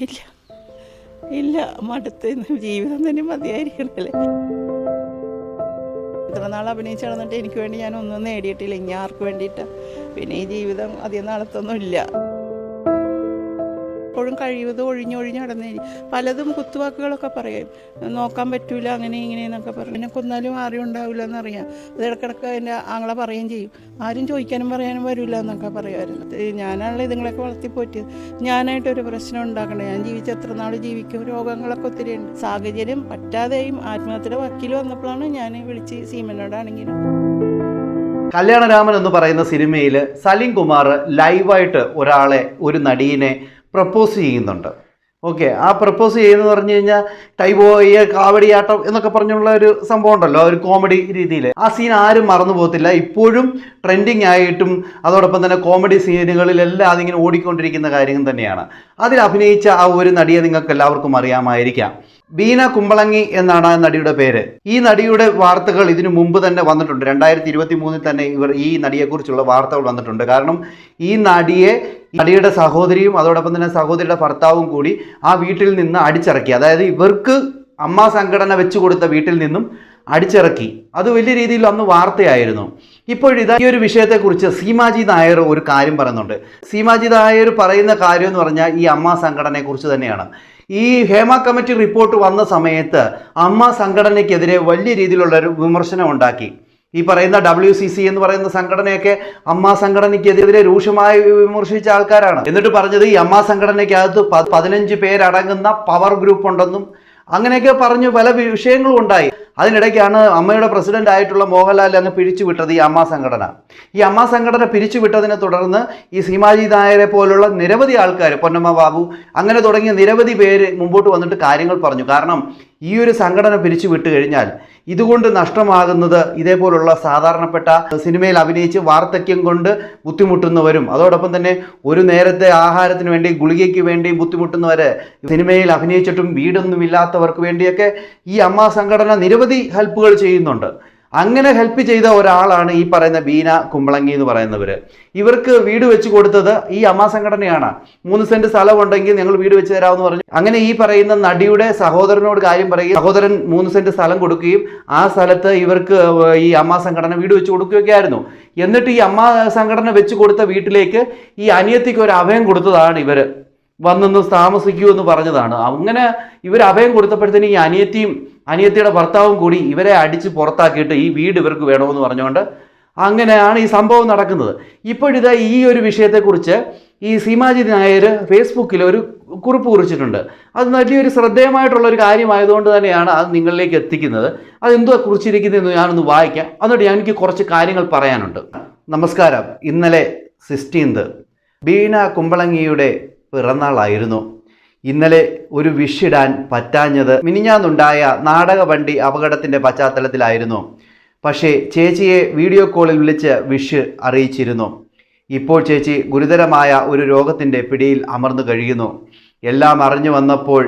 ഇല്ല. ഇല്ല. മടുത്ത് ജീവിതം തന്നെ മതിയായിരിക്കണല്ലേ? ഇത്ര നാൾ അഭിനയിച്ച് നടന്നിട്ട് എനിക്ക് വേണ്ടി ഞാൻ ഒന്നും നേടിയിട്ടില്ല. ഇനി ആർക്ക് വേണ്ടിയിട്ടാണ് പിന്നെ ഈ ജീവിതം അധികം നാളത്തൊന്നും ഇല്ല. എപ്പോഴും കഴിവതും ഒഴിഞ്ഞൊഴിഞ്ഞ് നടന്നേ. പലതും കുത്തുവാക്കുകളൊക്കെ പറയും. നോക്കാൻ പറ്റൂല അങ്ങനെ ഇങ്ങനെ എന്നൊക്കെ പറയും. പിന്നെ കൊന്നാലും ആരും ഉണ്ടാവില്ല എന്നറിയാം അത് ഇടക്കിടക്ക് എന്റെ ആങ്ങളെ പറയുകയും ചെയ്യും. ആരും ചോദിക്കാനും പറയാനും വരില്ല എന്നൊക്കെ പറയുമായിരുന്നു ഞാനാണല്ലോ ഇതുങ്ങളൊക്കെ വളർത്തി പോറ്റിയത് ഞാനായിട്ടൊരു പ്രശ്നം ഉണ്ടാക്കണേ ഞാൻ ജീവിച്ച എത്ര നാൾ ജീവിക്കും? രോഗങ്ങളൊക്കെ ഒത്തിരി ഉണ്ട്. സാഹചര്യം പറ്റാതെയും ആത്മഹത്യയുടെ വക്കീൽ വന്നപ്പോഴാണ് ഞാൻ വിളിച്ച് സീമനോടാണെങ്കിലും കല്യാണരാമൻ എന്ന് പറയുന്ന സിനിമയിൽ സലീം കുമാർ ലൈവായിട്ട് ഒരാളെ ഒരു നടീനെ പ്രപ്പോസ് ചെയ്യുന്നുണ്ട്. ഓക്കെ ആ പ്രപ്പോസ് ചെയ്യുന്നത് പറഞ്ഞു കഴിഞ്ഞാൽ ടൈബോയ് കാവടിയാട്ടം എന്നൊക്കെ പറഞ്ഞുള്ള ഒരു സംഭവം ഉണ്ടല്ലോ ഒരു കോമഡി രീതിയിൽ ആ സീൻ ആരും മറന്നു പോകത്തില്ല. ഇപ്പോഴും ട്രെൻഡിങ് ആയിട്ടും അതോടൊപ്പം തന്നെ കോമഡി സീനുകളിലെല്ലാം അതിങ്ങനെ ഓടിക്കൊണ്ടിരിക്കുന്ന കാര്യം തന്നെയാണ്. അതിൽ അഭിനയിച്ച ആ ഒരു നടിയെ നിങ്ങൾക്ക് എല്ലാവർക്കും അറിയാമായിരിക്കാം. ബീന കുമ്പളങ്ങി എന്നാണ് ആ നടിയുടെ പേര്. ഈ നടിയുടെ വാർത്തകൾ ഇതിനു മുമ്പ് തന്നെ വന്നിട്ടുണ്ട്. രണ്ടായിരത്തി ഇരുപത്തി മൂന്നിൽ തന്നെ ഇവർ ഈ നടിയെക്കുറിച്ചുള്ള വാർത്തകൾ വന്നിട്ടുണ്ട്. കാരണം ഈ നടിയെ നടിയുടെ സഹോദരിയും അതോടൊപ്പം തന്നെ സഹോദരിയുടെ ഭർത്താവും കൂടി ആ വീട്ടിൽ നിന്ന് അടിച്ചിറക്കി. അതായത് ഇവർക്ക് അമ്മ സംഘടന വെച്ചു കൊടുത്ത വീട്ടിൽ നിന്നും അടിച്ചിറക്കി. അത് വലിയ രീതിയിൽ അന്ന് വാർത്തയായിരുന്നു. ഇപ്പോഴിതാ ഈ ഒരു വിഷയത്തെക്കുറിച്ച് സീമാജി നായർ ഒരു കാര്യം പറയുന്നുണ്ട്. സീമാജി നായർ പറയുന്ന കാര്യം എന്ന് പറഞ്ഞാൽ ഈ അമ്മ സംഘടനയെക്കുറിച്ച് തന്നെയാണ്. ഈ ഹേമ കമ്മിറ്റി റിപ്പോർട്ട് വന്ന സമയത്ത് അമ്മ സംഘടനയ്ക്കെതിരെ വലിയ രീതിയിലുള്ള ഒരു വിമർശനം ഉണ്ടാക്കി. ഈ പറയുന്ന ഡബ്ല്യു സി സി എന്ന് പറയുന്ന സംഘടനയൊക്കെ അമ്മ സംഘടനയ്ക്കെതിരെ രൂക്ഷമായി വിമർശിച്ച ആൾക്കാരാണ്. എന്നിട്ട് പറഞ്ഞത് ഈ അമ്മ സംഘടനയ്ക്കകത്ത് പതിനഞ്ച് പേരടങ്ങുന്ന പവർ ഗ്രൂപ്പ് ഉണ്ടെന്നും അങ്ങനെയൊക്കെ പറഞ്ഞു പല വിഷയങ്ങളും ഉണ്ടായി. അതിനിടയ്ക്കാണ് അമ്മയുടെ പ്രസിഡന്റ് ആയിട്ടുള്ള മോഹൻലാൽ അങ്ങ് പിരിച്ചുവിട്ടത് ഈ അമ്മ സംഘടന. ഈ അമ്മ സംഘടന പിരിച്ചുവിട്ടതിനെ തുടർന്ന് ഈ സീമാജി നായരെ പോലുള്ള നിരവധി ആൾക്കാർ പൊന്നമ്മ ബാബു അങ്ങനെ തുടങ്ങിയ നിരവധി പേര് മുമ്പോട്ട് വന്നിട്ട് കാര്യങ്ങൾ പറഞ്ഞു. കാരണം ഈ ഒരു സംഘടന പിരിച്ചു വിട്ട് കഴിഞ്ഞാൽ ഇതുകൊണ്ട് നഷ്ടമാകുന്നത് ഇതേപോലുള്ള സാധാരണപ്പെട്ട സിനിമയിൽ അഭിനയിച്ച് വാർദ്ധക്യം കൊണ്ട് ബുദ്ധിമുട്ടുന്നവരും അതോടൊപ്പം തന്നെ ഒരു നേരത്തെ ആഹാരത്തിന് വേണ്ടി ഗുളികയ്ക്ക് വേണ്ടി ബുദ്ധിമുട്ടുന്നവർ സിനിമയിൽ അഭിനയിച്ചിട്ടും വീടൊന്നും ഇല്ലാത്തവർക്ക് വേണ്ടിയൊക്കെ ഈ അമ്മ സംഘടന നിരവധി ഹെൽപ്പുകൾ ചെയ്യുന്നുണ്ട്. അങ്ങനെ ഹെൽപ്പ് ചെയ്ത ഒരാളാണ് ഈ പറയുന്ന ബീന കുമ്പളങ്ങി എന്ന് പറയുന്നവർ ഇവർക്ക് വീട് വെച്ച് കൊടുത്തത് ഈ അമ്മ സംഘടനയാണ്. മൂന്ന് സെന്റ് സ്ഥലമുണ്ടെങ്കിൽ ഞങ്ങൾ വീട് വെച്ച് തരാമെന്ന് പറഞ്ഞു. അങ്ങനെ ഈ പറയുന്ന നടിയുടെ സഹോദരനോട് കാര്യം പറയുകയും സഹോദരൻ മൂന്ന് സെന്റ് സ്ഥലം കൊടുക്കുകയും ആ സ്ഥലത്ത് ഇവർക്ക് ഈ അമ്മ സംഘടന വീട് വെച്ച് കൊടുക്കുകയൊക്കെ ആയിരുന്നു. എന്നിട്ട് ഈ അമ്മ സംഘടന വെച്ച് കൊടുത്ത വീട്ടിലേക്ക് ഈ അനിയത്തിക്ക് ഒരു അഭയം കൊടുത്തതാണ് ഇവർ വന്നൊന്ന് താമസിക്കൂ എന്ന് പറഞ്ഞതാണ്. അങ്ങനെ ഇവർ അഭയം കൊടുത്തപ്പോഴത്തേന് ഈ അനിയത്തിയും അനിയത്തിയുടെ ഭർത്താവും കൂടി ഇവരെ അടിച്ച് പുറത്താക്കിയിട്ട് ഈ വീട് ഇവർക്ക് വേണമെന്ന് പറഞ്ഞുകൊണ്ട് അങ്ങനെയാണ് ഈ സംഭവം നടക്കുന്നത്. ഇപ്പോഴിതാ ഈ ഒരു വിഷയത്തെക്കുറിച്ച് ഈ സീമാജി നായർ ഫേസ്ബുക്കിൽ ഒരു കുറിപ്പ് കുറിച്ചിട്ടുണ്ട്. അത് വലിയൊരു ശ്രദ്ധേയമായിട്ടുള്ള ഒരു കാര്യമായതുകൊണ്ട് തന്നെയാണ് അത് നിങ്ങളിലേക്ക് എത്തിക്കുന്നത്. അതെന്തുവാ കുറിച്ചിരിക്കുന്നതെന്ന് ഞാനൊന്ന് വായിക്കാം. എന്നിട്ട് ഞാൻ എനിക്ക് കുറച്ച് കാര്യങ്ങൾ പറയാനുണ്ട്. നമസ്കാരം. ഇന്നലെ സിക്സ്റ്റീൻത്. ബീണ കുമ്പളങ്ങിയുടെ പിറന്നാളായിരുന്നു. ഇന്നലെ ഒരു വിഷിടാൻ പറ്റാഞ്ഞത് മിനിഞ്ഞാന്നുണ്ടായ നാടക വണ്ടി അപകടത്തിന്റെ പശ്ചാത്തലത്തിലായിരുന്നു. പക്ഷേ ചേച്ചിയെ വീഡിയോ കോളിൽ വിളിച്ച് വിഷ് അറിയിച്ചിരുന്നു. ഇപ്പോൾ ചേച്ചി ഗുരുതരമായ ഒരു രോഗത്തിന്റെ പിടിയിൽ അമർന്നു കഴിയുന്നു. എല്ലാം അറിഞ്ഞു വന്നപ്പോൾ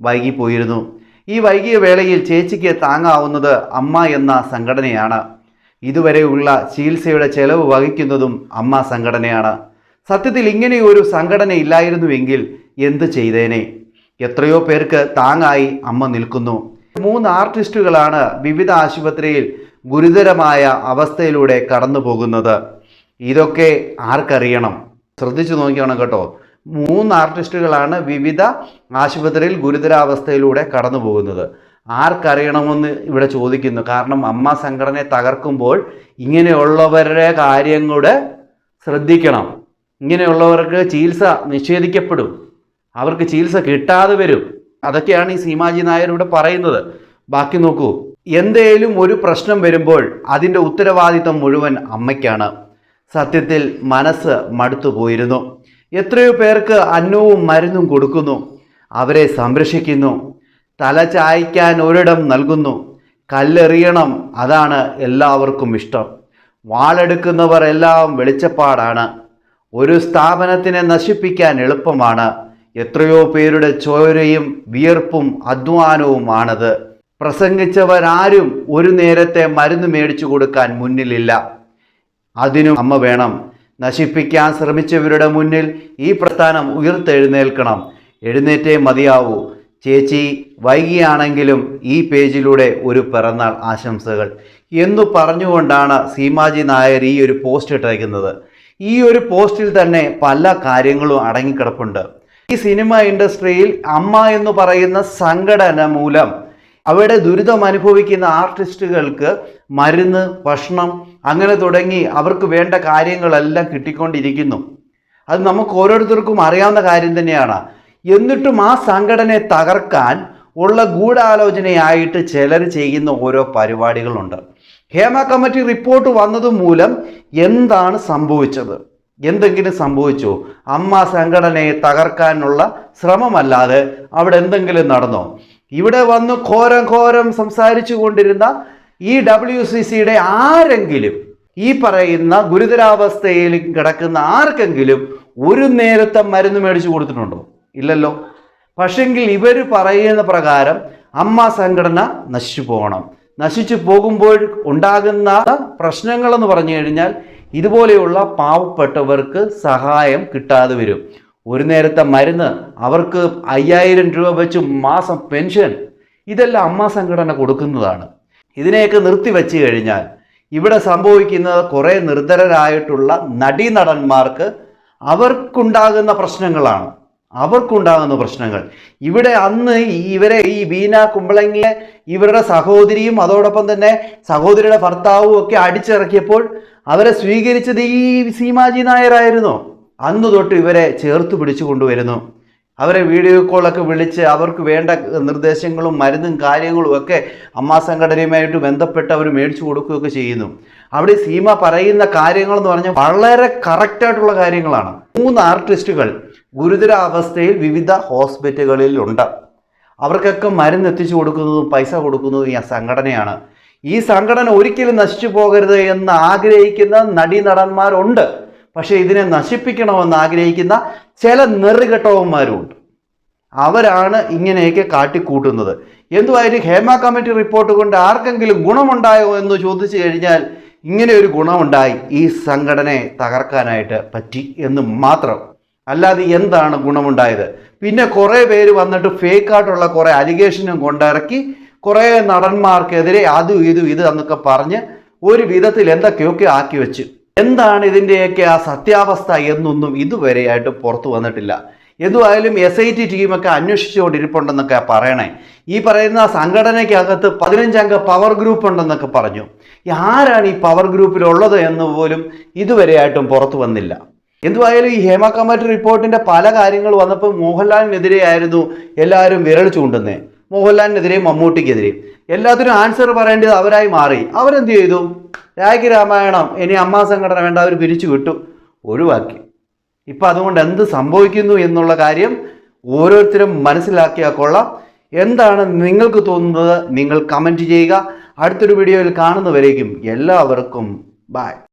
വൈകിപ്പോയിരുന്നു. ഈ വൈകിയ വേളയിൽ ചേച്ചിക്ക് താങ്ങാവുന്നത് അമ്മ എന്ന സംഘടനയാണ്. ഇതുവരെയുള്ള ചികിത്സയുടെ ചെലവ് വഹിക്കുന്നതും അമ്മ സംഘടനയാണ്. സത്യത്തിൽ ഇങ്ങനെയൊരു സംഘടന ഇല്ലായിരുന്നുവെങ്കിൽ എന്ത് ചെയ്തേനെ? എത്രയോ പേർക്ക് താങ്ങായി അമ്മ നിൽക്കുന്നു. മൂന്ന് ആർട്ടിസ്റ്റുകളാണ് വിവിധ ആശുപത്രിയിൽ ഗുരുതരമായ അവസ്ഥയിലൂടെ കടന്നു പോകുന്നത്. ഇതൊക്കെ ആർക്കറിയണം? ശ്രദ്ധിച്ചു നോക്കിയാണ് കേട്ടോ. മൂന്ന് ആർട്ടിസ്റ്റുകളാണ് വിവിധ ആശുപത്രിയിൽ ഗുരുതരാവസ്ഥയിലൂടെ കടന്നു പോകുന്നത്. ആർക്കറിയണമെന്ന് ഇവിടെ ചോദിക്കുന്നു. കാരണം അമ്മ സംഘടനയെ തകർക്കുമ്പോൾ ഇങ്ങനെയുള്ളവരുടെ കാര്യം കൂടെ ശ്രദ്ധിക്കണം. ഇങ്ങനെയുള്ളവർക്ക് ചികിത്സ നിഷേധിക്കപ്പെടും. അവർക്ക് ചികിത്സ കിട്ടാതെ വരും. അതൊക്കെയാണ് ഈ സീമാജി നായർ ഇവിടെ പറയുന്നത്. ബാക്കി നോക്കൂ. എന്തേലും ഒരു പ്രശ്നം വരുമ്പോൾ അതിന്റെ ഉത്തരവാദിത്തം മുഴുവൻ അമ്മയ്ക്കാണ്. സത്യത്തിൽ മനസ്സ് മടുത്തു പോയിരുന്നു. എത്രയോ പേർക്ക് അന്നവും മരുന്നും കൊടുക്കുന്നു. അവരെ സംരക്ഷിക്കുന്നു. തല ചായ്ക്കാൻ ഒരിടം നൽകുന്നു. കല്ലെറിയണം. അതാണ് എല്ലാവർക്കും ഇഷ്ടം. വാളെടുക്കുന്നവർ എല്ലാം വെളിച്ചപ്പാടാണ്. ഒരു സ്ഥാപനത്തിനെ നശിപ്പിക്കാൻ എളുപ്പമാണ്. എത്രയോ പേരുടെ ചോരയും വിയർപ്പും അധ്വാനവുമാണത്. പ്രസംഗിച്ചവരാരും ഒരു നേരത്തെ മരുന്ന് മേടിച്ചു കൊടുക്കാൻ മുന്നിലില്ല. അതിനും അമ്മ വേണം. നശിപ്പിക്കാൻ ശ്രമിച്ചവരുടെ മുന്നിൽ ഈ പ്രസ്ഥാനം ഉയർത്തെഴുന്നേൽക്കണം. എഴുന്നേറ്റേ മതിയാവൂ. ചേച്ചി വൈകിയാണെങ്കിലും ഈ പേജിലൂടെ ഒരു പിറന്നാൾ ആശംസകൾ. എന്നു പറഞ്ഞുകൊണ്ടാണ് സീമാജി നായർ ഈ ഒരു പോസ്റ്റ് ഇട്ടേക്കുന്നത്. ഈ ഒരു പോസ്റ്റിൽ തന്നെ പല കാര്യങ്ങളും അടങ്ങിക്കിടപ്പുണ്ട്. ഈ സിനിമ ഇൻഡസ്ട്രിയിൽ അമ്മ എന്ന് പറയുന്ന സംഘടന മൂലം അവിടെ ദുരിതം അനുഭവിക്കുന്ന ആർട്ടിസ്റ്റുകൾക്ക് മരുന്ന് ഭക്ഷണം അങ്ങനെ തുടങ്ങി അവർക്ക് വേണ്ട കാര്യങ്ങളെല്ലാം കിട്ടിക്കൊണ്ടിരിക്കുന്നു. അത് നമുക്ക് ഓരോരുത്തർക്കും അറിയാവുന്ന കാര്യം തന്നെയാണ്. എന്നിട്ടും ആ സംഘടനയെ തകർക്കാൻ ഉള്ള ഗൂഢാലോചനയായിട്ട് ചിലർ ചെയ്യുന്ന ഓരോ പരിപാടികളുണ്ട്. ഹേമ കമ്മിറ്റി റിപ്പോർട്ട് വന്നത് മൂലം എന്താണ് സംഭവിച്ചത്? എന്തെങ്കിലും സംഭവിച്ചോ? അമ്മ സംഘടനയെ തകർക്കാനുള്ള ശ്രമമല്ലാതെ അവിടെ എന്തെങ്കിലും നടന്നോ? ഇവിടെ വന്ന് ഘോരം ഘോരം സംസാരിച്ചു കൊണ്ടിരുന്ന ഈ ഡബ്ല്യു സി സിയുടെ ആരെങ്കിലും ഈ പറയുന്ന ഗുരുതരാവസ്ഥയിൽ കിടക്കുന്ന ആർക്കെങ്കിലും ഒരു നേരത്തെ മരുന്ന് മേടിച്ചു കൊടുത്തിട്ടുണ്ടോ? ഇല്ലല്ലോ. പക്ഷെങ്കിൽ ഇവർ പറയുന്ന പ്രകാരം അമ്മ സംഘടന നശിച്ചു പോകണം. നശിച്ചു പോകുമ്പോൾ ഉണ്ടാകുന്ന പ്രശ്നങ്ങൾ എന്ന് പറഞ്ഞു കഴിഞ്ഞാൽ ഇതുപോലെയുള്ള പാവപ്പെട്ടവർക്ക് സഹായം കിട്ടാതെ വരും. ഒരു നേരത്തെ മരുന്ന് അവർക്ക് അയ്യായിരം രൂപ വെച്ച് മാസം പെൻഷൻ ഇതെല്ലാം അമ്മ സംഘടന കൊടുക്കുന്നതാണ്. ഇതിനെയൊക്കെ നിർത്തിവെച്ച് കഴിഞ്ഞാൽ ഇവിടെ സംഭവിക്കുന്നത് കുറേ നിർധരരായിട്ടുള്ള നടീനടന്മാർക്ക് അവർക്കുണ്ടാകുന്ന പ്രശ്നങ്ങളാണ്. അവർക്കുണ്ടാകുന്ന പ്രശ്നങ്ങൾ. ഇവിടെ അന്ന് ഇവരെ ഈ ബീന കുമ്പളങ്ങിയെ ഇവരുടെ സഹോദരിയും അതോടൊപ്പം തന്നെ സഹോദരിയുടെ ഭർത്താവും ഒക്കെ അടിച്ചിറക്കിയപ്പോൾ അവരെ സ്വീകരിച്ചത് ഈ സീമാജി നായരായിരുന്നു. അന്ന് തൊട്ട് ഇവരെ ചേർത്ത് പിടിച്ചു കൊണ്ടുവരുന്നു. അവരെ വീഡിയോ കോളൊക്കെ വിളിച്ച് അവർക്ക് വേണ്ട നിർദ്ദേശങ്ങളും മരുന്നും കാര്യങ്ങളും ഒക്കെ അമ്മാ സംഘടനയുമായിട്ട് ബന്ധപ്പെട്ട് അവർ മേടിച്ചു കൊടുക്കുകയൊക്കെ ചെയ്യുന്നു. അവിടെ സീമ പറയുന്ന കാര്യങ്ങൾ എന്ന് പറഞ്ഞാൽ വളരെ കറക്റ്റായിട്ടുള്ള കാര്യങ്ങളാണ്. മൂന്ന് ആർട്ടിസ്റ്റുകൾ ഗുരുതരാവസ്ഥയിൽ വിവിധ ഹോസ്പിറ്റലുകളിലുണ്ട്. അവർക്കൊക്കെ മരുന്ന് എത്തിച്ചു കൊടുക്കുന്നതും പൈസ കൊടുക്കുന്നതും ഈ സംഘടനയാണ്. ഈ സംഘടന ഒരിക്കലും നശിച്ചു പോകരുത് എന്ന് ആഗ്രഹിക്കുന്ന നടീനടന്മാരുണ്ട്. പക്ഷേ ഇതിനെ നശിപ്പിക്കണമെന്ന് ആഗ്രഹിക്കുന്ന ചില നെറുകെട്ടവന്മാരുമുണ്ട് അവരാണ് ഇങ്ങനെയൊക്കെ കാട്ടിക്കൂട്ടുന്നത്. എന്തുമായാലും ഹേമ കമ്മിറ്റി റിപ്പോർട്ട് കൊണ്ട് ആർക്കെങ്കിലും ഗുണമുണ്ടായോ എന്ന് ചോദിച്ചു കഴിഞ്ഞാൽ ഇങ്ങനെ ഒരു ഗുണമുണ്ടായി ഈ സംഘടനയെ തകർക്കാനായിട്ട് പറ്റി എന്ന് മാത്രം. അല്ലാതെ എന്താണ് ഗുണമുണ്ടായത്? പിന്നെ കുറേ പേര് വന്നിട്ട് ഫേക്കായിട്ടുള്ള കുറേ അലിഗേഷനും കൊണ്ടിറക്കി കുറേ നടന്മാർക്കെതിരെ അതും ഇതും ഇത് എന്നൊക്കെ പറഞ്ഞ് ഒരു വിധത്തിൽ എന്തൊക്കെയൊക്കെ ആക്കി വെച്ചു. എന്താണ് ഇതിന്റെയൊക്കെ ആ സത്യാവസ്ഥ എന്നൊന്നും ഇതുവരെയായിട്ട് പുറത്തു വന്നിട്ടില്ല. എന്തുവായാലും എസ് ഐ ടി ടീമൊക്കെ അന്വേഷിച്ചുകൊണ്ടിരിപ്പുണ്ടെന്നൊക്കെ പറയണേ. ഈ പറയുന്ന സംഘടനയ്ക്കകത്ത് പതിനഞ്ചംഗ പവർ ഗ്രൂപ്പ് ഉണ്ടെന്നൊക്കെ പറഞ്ഞു. ആരാണ് ഈ പവർ ഗ്രൂപ്പിലുള്ളത് എന്ന് പോലും ഇതുവരെയായിട്ടും പുറത്തു വന്നില്ല. എന്തുവായാലും ഈ ഹേമ കമ്മിറ്റി റിപ്പോർട്ടിന്റെ പല കാര്യങ്ങൾ വന്നപ്പോൾ മോഹൻലാലിനെതിരെയായിരുന്നു എല്ലാവരും വിരൽ ചൂണ്ടുന്നത്. മോഹൻലാലിനെതിരെ മമ്മൂട്ടിക്കെതിരെ. എല്ലാത്തിനും ആൻസർ പറയേണ്ടത് അവരായി മാറി. അവരെന്ത് ചെയ്തു? രാഖി രാമായണം ഇനി അമ്മാ സംഘടന വേണ്ട അവർ പിരിച്ചു വിട്ടു. ഒഴിവാക്കി ഇപ്പം അതുകൊണ്ട് എന്ത് സംഭവിക്കുന്നു എന്നുള്ള കാര്യം ഓരോരുത്തരും മനസ്സിലാക്കിയാൽ കൊള്ളാം. എന്താണ് നിങ്ങൾക്ക് തോന്നുന്നത്? നിങ്ങൾ കമന്റ് ചെയ്യുക. അടുത്തൊരു വീഡിയോയിൽ കാണുന്നവരേക്കും എല്ലാവർക്കും ബായ്